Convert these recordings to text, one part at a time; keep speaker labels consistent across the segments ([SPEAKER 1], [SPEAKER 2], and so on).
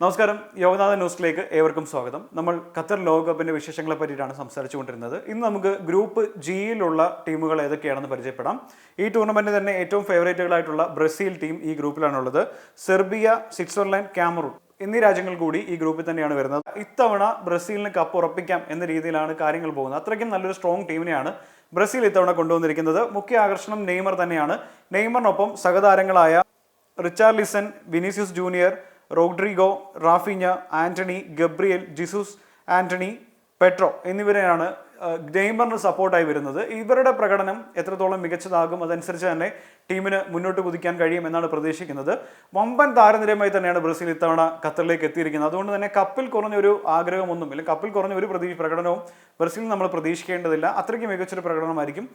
[SPEAKER 1] നമസ്കാരം. യോഗനാഥ ന്യൂസിലേക്ക് ഏവർക്കും സ്വാഗതം. നമ്മൾ ഖത്തർ ലോകകപ്പിന്റെ വിശേഷങ്ങളെ പറ്റിയിട്ടാണ് സംസാരിച്ചുകൊണ്ടിരുന്നത്. ഇന്ന് നമുക്ക് ഗ്രൂപ്പ് ജിയിലുള്ള ടീമുകൾ ഏതൊക്കെയാണെന്ന് പരിചയപ്പെടാം. ഈ ടൂർണമെന്റിൽ തന്നെ ഏറ്റവും ഫേവറേറ്റുകളായിട്ടുള്ള ബ്രസീൽ ടീം ഈ ഗ്രൂപ്പിലാണുള്ളത്. സെർബിയ സ്വിറ്റ്സർലാൻഡ് ക്യാമറൂൺ എന്നീ രാജ്യങ്ങൾ കൂടി ഈ ഗ്രൂപ്പിൽ തന്നെയാണ് വരുന്നത്. ഇത്തവണ ബ്രസീലിന് കപ്പ് ഉറപ്പിക്കാം എന്ന രീതിയിലാണ് കാര്യങ്ങൾ പോകുന്നത്. അത്രയ്ക്കും നല്ലൊരു സ്ട്രോങ് ടീമിനെയാണ് ബ്രസീൽ ഇത്തവണ കൊണ്ടുവന്നിരിക്കുന്നത്. മുഖ്യ ആകർഷണം നെയ്മർ തന്നെയാണ്. നെയ്മറിനൊപ്പം സഹതാരങ്ങളായ Richarlison Vinicius Junior Rodrigo Raphinha Antony Gabriel Jesus Antony Pedro എന്നിവരെയാണ് നെയ്മറിന് സപ്പോർട്ടായി വരുന്നത്. ഇവരുടെ പ്രകടനം എത്രത്തോളം മികച്ചതാകും അതനുസരിച്ച് തന്നെ ടീമിന് മുന്നോട്ട് കുതിക്കാൻ കഴിയും എന്നാണ് പ്രതീക്ഷിക്കുന്നത്. വമ്പൻ താരനിരയുമായി തന്നെയാണ് ബ്രസീൽ ഇത്തവണ ഖത്തറിലേക്ക് എത്തിയിരിക്കുന്നത്. അതുകൊണ്ട് തന്നെ കപ്പിൽ കുറഞ്ഞൊരു ആഗ്രഹമൊന്നും അല്ലെങ്കിൽ കപ്പിൽ കുറഞ്ഞ ഒരു പ്രതീക്ഷ പ്രകടനവും ബ്രസീൽ നമ്മൾ പ്രതീക്ഷിക്കേണ്ടതില്ല. അത്രയ്ക്ക് മികച്ചൊരു പ്രകടനമായിരിക്കും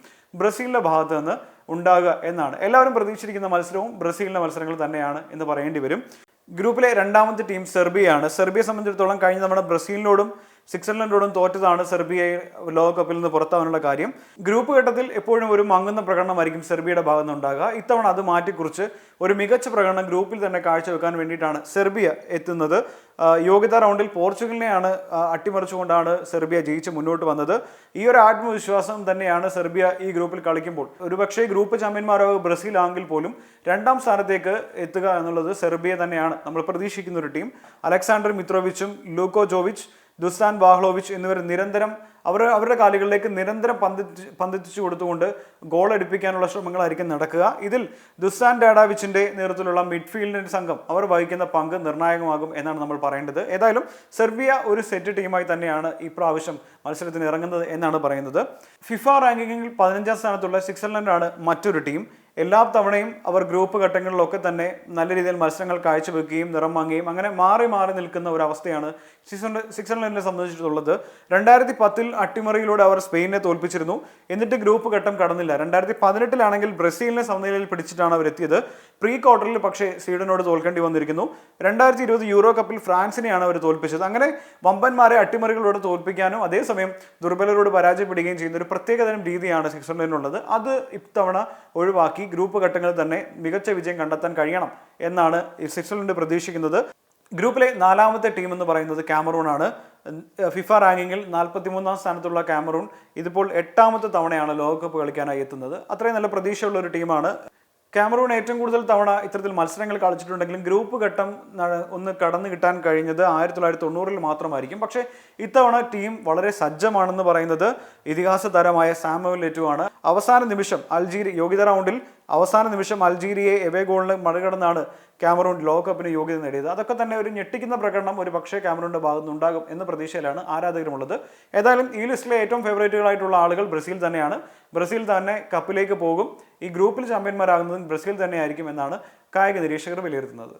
[SPEAKER 1] ബ്രസീലിന്റെ ഭാഗത്ത് നിന്ന് ഉണ്ടാകുക എന്നാണ്. എല്ലാവരും പ്രതീക്ഷിച്ചിരിക്കുന്ന മത്സരവും ബ്രസീലിന്റെ മത്സരങ്ങൾ തന്നെയാണ് എന്ന് പറയേണ്ടി വരും. ഗ്രൂപ്പിലെ രണ്ടാമത്തെ ടീം സെർബിയയാണ്. സെർബിയയെ സംബന്ധിച്ചിടത്തോളം കഴിഞ്ഞ തവണ ബ്രസീലിനോടും സ്വിറ്റ്സർലൻഡോടും തോറ്റതാണ് സെർബിയയെ ലോകകപ്പിൽ നിന്ന് പുറത്താവാനുള്ള കാര്യം. ഗ്രൂപ്പ് ഘട്ടത്തിൽ എപ്പോഴും ഒരു മങ്ങുന്ന പ്രകടനമായിരിക്കും സെർബിയയുടെ ഭാഗത്ത് ഉണ്ടാകുക ഇത്തവണ അത് മാറ്റിക്കുറിച്ച് ഒരു മികച്ച പ്രകടനം ഗ്രൂപ്പിൽ തന്നെ കാഴ്ചവെക്കാൻ വേണ്ടിയിട്ടാണ് സെർബിയ എത്തുന്നത്. യോഗ്യതാ റൗണ്ടിൽ പോർച്ചുഗലിനെയാണ് അട്ടിമറിച്ചുകൊണ്ടാണ് സെർബിയ ജയിച്ച് മുന്നോട്ട് വന്നത്. ഈ ഒരു ആത്മവിശ്വാസം തന്നെയാണ് സെർബിയ ഈ ഗ്രൂപ്പിൽ കളിക്കുമ്പോൾ. ഒരുപക്ഷെ ഗ്രൂപ്പ് ചാമ്പ്യന്മാരാകുക ബ്രസീൽ ആണെങ്കിൽ പോലും രണ്ടാം സ്ഥാനത്തേക്ക് എത്തുക എന്നുള്ളത് സെർബിയ തന്നെയാണ്. നമ്മൾ പ്രതീക്ഷിക്കുന്ന ഒരു ടീം. അലക്സാണ്ടർ മിത്രോവിച്ചും ലൂക്കോ ജോവിച്ച് ദുസ്താൻ വാഹ്ലോവിച്ച് എന്നിവർ നിരന്തരം അവർ അവരുടെ കാലുകളിലേക്ക് നിരന്തരം പന്തിച്ച് പന്തിച്ചു കൊടുത്തുകൊണ്ട് ഗോൾ അടിപ്പിക്കാനുള്ള ശ്രമങ്ങളായിരിക്കും നടക്കുക. ഇതിൽ ദുസ്താൻ ഡാഡാവിച്ചിന്റെ നേതൃത്വത്തിലുള്ള മിഡ്ഫീൽഡിന്റെ സംഘം അവർ വഹിക്കുന്ന പങ്ക് നിർണായകമാകും എന്നാണ് നമ്മൾ പറയേണ്ടത്. ഏതായാലും സെർബിയ ഒരു സെറ്റ് ടീമായി തന്നെയാണ് ഇപ്രാവശ്യം മത്സരത്തിന് ഇറങ്ങുന്നത് എന്നാണ് പറയുന്നത്. ഫിഫ റാങ്കിങ്ങിൽ പതിനഞ്ചാം സ്ഥാനത്തുള്ള സ്വിറ്റ്സർലൻഡാണ് മറ്റൊരു ടീം. എല്ലാ തവണയും അവർ ഗ്രൂപ്പ് ഘട്ടങ്ങളിലൊക്കെ തന്നെ നല്ല രീതിയിൽ മത്സരങ്ങൾ കാഴ്ചവെക്കുകയും നിറം വാങ്ങുകയും അങ്ങനെ മാറി മാറി നിൽക്കുന്ന ഒരു അവസ്ഥയാണ് സിക്സ് സിക്സ് സ്വിറ്റ്സർലൻഡിനെ സംബന്ധിച്ചിട്ടുള്ളത്. രണ്ടായിരത്തി പത്തിൽ അട്ടിമറിയിലൂടെ അവർ സ്പെയിനെ തോൽപ്പിച്ചിരുന്നു. എന്നിട്ട് ഗ്രൂപ്പ് ഘട്ടം കടന്നില്ല. രണ്ടായിരത്തി പതിനെട്ടിലാണെങ്കിൽ ബ്രസീലിനെ സമനിലയിൽ പിടിച്ചിട്ടാണ് അവരെത്തിയത്. പ്രീ ക്വാർട്ടറിൽ പക്ഷേ സ്വീഡനോട് തോൽക്കേണ്ടി വന്നിരിക്കുന്നു. രണ്ടായിരത്തി ഇരുപത് യൂറോ കപ്പിൽ ഫ്രാൻസിനെയാണ് അവർ തോൽപ്പിച്ചത്. അങ്ങനെ വമ്പന്മാരെ അട്ടിമറികളോട് തോൽപ്പിക്കാനും അതേസമയം ദുർബലരോട് പരാജയപ്പെടുകയും ചെയ്യുന്ന ഒരു പ്രത്യേകതരം രീതിയാണ് സിക്സ് ഹൺഡ്രഡിനുള്ളത് അത് ഇത്തവണ ഒഴിവാക്കി. ഗ്രൂപ്പ് ഘട്ടങ്ങളിൽ തന്നെ മികച്ച വിജയം കണ്ടെത്താൻ കഴിയണം എന്നാണ് സ്വിറ്റ്സർലൻഡ് പ്രതീക്ഷിക്കുന്നത്. ഗ്രൂപ്പിലെ നാലാമത്തെ ടീം എന്ന് പറയുന്നത് ക്യാമറൂൺ ആണ്. ഫിഫ റാങ്കിങ്ങിൽ നാൽപ്പത്തിമൂന്നാം സ്ഥാനത്തുള്ള ക്യാമറൂൺ ഇതിപ്പോൾ എട്ടാമത്തെ തവണയാണ് ലോകകപ്പ് കളിക്കാനായി എത്തുന്നത്. അത്രയും നല്ല പ്രതീക്ഷയുള്ള ഒരു ടീമാണ് കാമറൂൺ ഏറ്റവും കൂടുതൽ തവണ ഇത്തരത്തിൽ മത്സരങ്ങൾ കളിച്ചിട്ടുണ്ടെങ്കിലും ഗ്രൂപ്പ് ഘട്ടം ഒന്ന് കടന്നു കിട്ടാൻ കഴിഞ്ഞത് ആയിരത്തി തൊള്ളായിരത്തി തൊണ്ണൂറിൽ മാത്രമായിരിക്കും. പക്ഷേ ഇത്തവണ ടീം വളരെ സജ്ജമാണെന്ന് പറയുന്നത് ഇതിഹാസ താരമായ സാമുവൽ ലെറ്റുവാണ് അവസാന നിമിഷം അൽജീരി യോഗ്യത റൗണ്ടിൽ അവസാന നിമിഷം അൽജീരിയെ എവേ ഗോളിന് മറികടന്നാണ് ക്യാമറൂൺ ലോകകപ്പിന് യോഗ്യത നേടിയത്. അതൊക്കെ തന്നെ ഒരു ഞെട്ടിക്കുന്ന പ്രകടനം ഒരു പക്ഷേ ക്യാമറൂണിന്റെ ഭാഗത്ത് ഉണ്ടാകും എന്ന പ്രതീക്ഷയിലാണ് ആരാധകരുമുള്ളത്. ഏതായാലും ഈ ലിസ്റ്റിലെ ഏറ്റവും ഫേവറേറ്റുകളായിട്ടുള്ള ആളുകൾ ബ്രസീൽ തന്നെയാണ്. ബ്രസീൽ തന്നെ കപ്പിലേക്ക് പോകും. ഈ ഗ്രൂപ്പിൽ ചാമ്പ്യന്മാരാകുന്നതും ബ്രസീൽ തന്നെയായിരിക്കും എന്നാണ് കായിക നിരീക്ഷകർ വിലയിരുത്തുന്നത്.